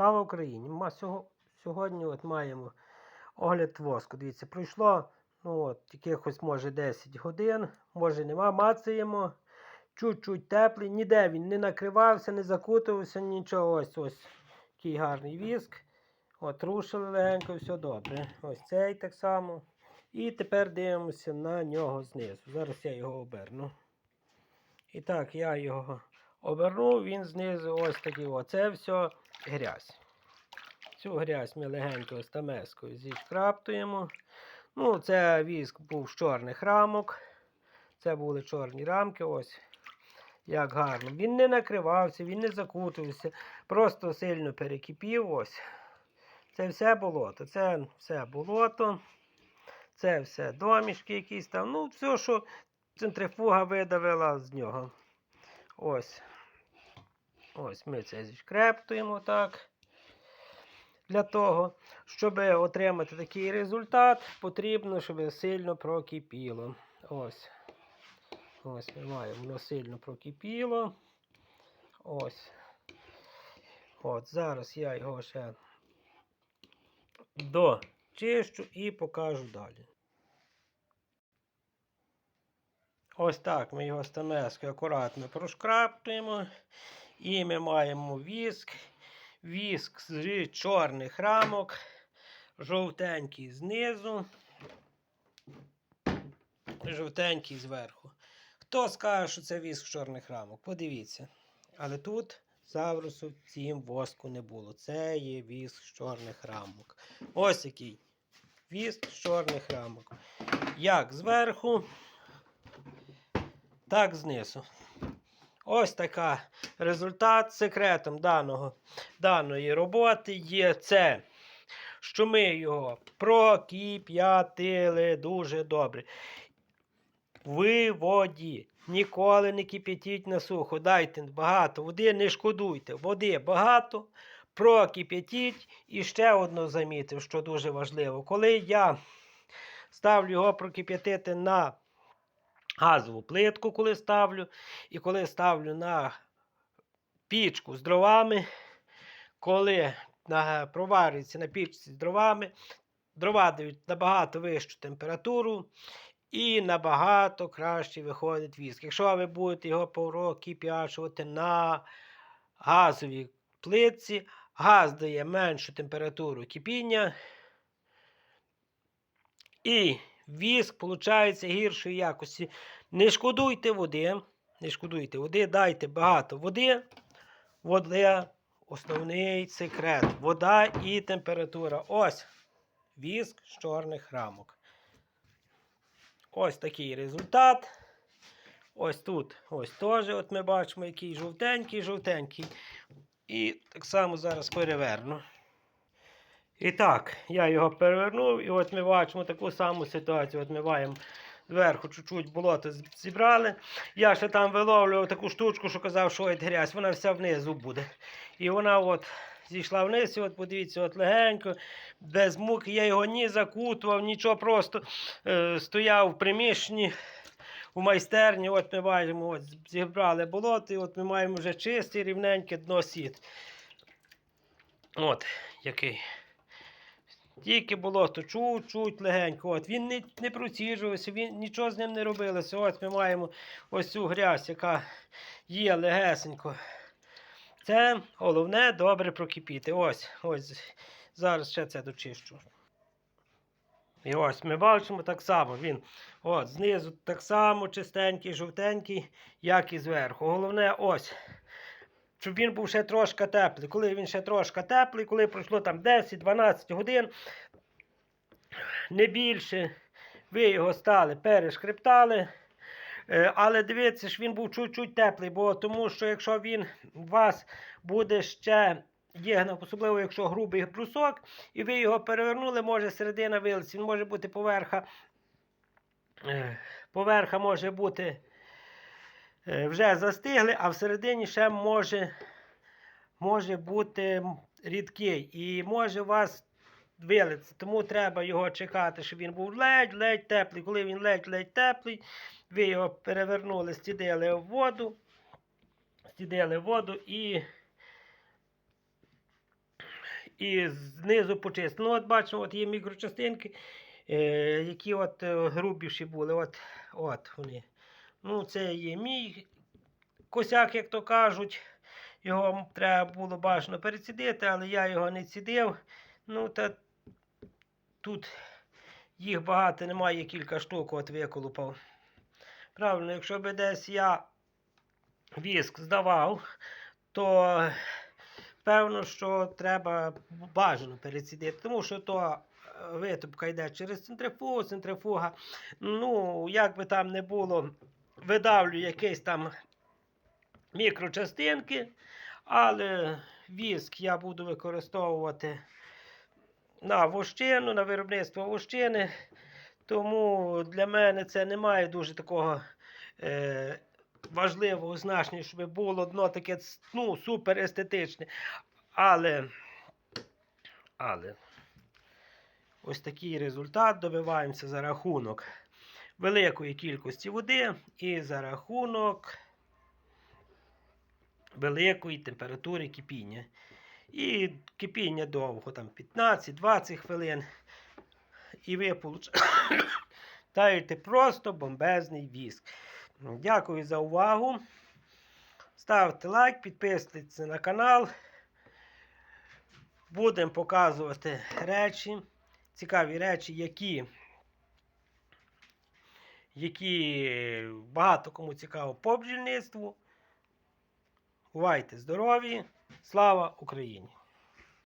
Слава Україні! Ма- Сьогодні от маємо огляд воску. Дивіться, пройшло ну, от, якихось може 10 годин, може нема, мацаємо. Чуть-чуть теплий, ніде він не накривався, не закутувався, нічого. Ось ось такий гарний віск. От, рушили легенько, все добре. Ось цей так само. І тепер дивимося на нього знизу. Зараз я його оберну. І так, я його обернув, він знизу ось такий. О, це все грязь. Цю грязь ми легенько стамескою зішкраптуємо. Ну, це віск був з чорних рамок. Це були чорні рамки. Ось як гарно. Він не накривався, він не закутувався, просто сильно перекипів. Ось. Це все болото. Це все болото. Це все домішки якісь там. Ну, все, що центрифуга видавила з нього. Ось. Ось ми це зішкрептуємо так. Для того, щоб отримати такий результат, потрібно, щоб сильно прокипіло. Ось. Ось ми маємо, воно сильно прокипіло. Ось. От, зараз я його ще дочищу і покажу далі. Ось так ми його стамескою акуратно прошкраптуємо. І ми маємо віск. Віск з чорних рамок, жовтенький знизу, жовтенький зверху. Хто скаже, що це віск з чорних рамок? Подивіться. Але тут заврусу в цім воску не було. Це є віск з чорних рамок. Ось який віск з чорних рамок. Як зверху, так знизу. Ось така результат секретом даного, даної роботи є це, що ми його прокип'ятили дуже добре. В воді. Ніколи не кип'ятіть на сухо. Дайте багато води, не шкодуйте. Води багато, прокип'ятіть. І ще одно замітив, що дуже важливо. Коли я ставлю його прокип'ятити на газову плитку, коли ставлю, і коли ставлю на пічку з дровами, коли проварюється на пічці з дровами, дрова дають набагато вищу температуру і набагато краще виходить віск. Якщо ви будете його прокип'ячувати на газовій плитці, газ дає меншу температуру кипіння. І віск виходить гіршої якості. Не шкодуйте води. Не шкодуйте води, дайте багато води. Вода основний секрет. Вода і температура. Ось віск з чорних рамок. Ось такий результат. Ось тут ось теж от ми бачимо, який жовтенький, жовтенький. І так само зараз переверну. І так, я його перевернув, і от ми бачимо таку саму ситуацію. От ми маємо зверху чуть-чуть болото зібрали. Я ще там виловлював таку штучку, що казав, що от грязь, вона вся внизу буде. І вона от зійшла вниз, і от подивіться, от легенько, без муки. Я його ні закутував, нічого, просто е, стояв в приміщенні. У майстерні, от ми бачимо, от зібрали болото, і от ми маємо вже чисте, рівненьке дно сіт. От який. Тільки болото чуть-чуть легенько. От він не, не проціжувався, він нічого з ним не робилося. От ми маємо ось цю грязь, яка є легесенько. Це головне добре прокипіти. Ось, ось. Зараз ще це дочищу. І ось ми бачимо так само. Він от, знизу так само чистенький, жовтенький, як і зверху. Головне ось. Щоб він був ще трошки теплий. Коли він ще трошки теплий, коли пройшло там 10-12 годин, не більше, ви його стали, перешкриптали. Е, Але дивіться, що він був чуть-чуть теплий, бо тому що якщо він у вас буде ще є, особливо якщо грубий брусок, і ви його перевернули, може середина вилиться, він може бути поверха. е, Поверха може бути вже застигли, а всередині ще може, може бути рідкий. І може вас вилиться. Тому треба його чекати, щоб він був ледь-ледь теплий. Коли він ледь-ледь теплий, ви його перевернули, стідили в воду, стідили в воду і і знизу почистити. Ну, от бачимо, от є мікрочастинки, е, які от е, грубіші були. От, от вони. Ну, це є мій косяк, як то кажуть. Його треба було бажано перецідити, але я його не цідив. Ну, та тут їх багато немає, кілька штук от виколупав. Правильно, якщо би десь я віск здавав, то певно, що треба бажано перецідити, тому що то е, витопка йде через центрифугу, центрифуга. Ну, як би там не було, видавлю якісь там мікрочастинки, але віск я буду використовувати на вощину, на виробництво вощини. Тому для мене це не має дуже такого е, важливого значення, щоб було дно таке ну, супер естетичне. Але, але ось такий результат добиваємося за рахунок великої кількості води і за рахунок великої температури кипіння. І кипіння довго, там 15-20 хвилин. І ви получаєте просто бомбезний віск. Дякую за увагу. Ставте лайк, підписуйтесь на канал. Будемо показувати речі, цікаві речі, які, які багато кому цікаво по бджільництву. Бувайте здорові! Слава Україні!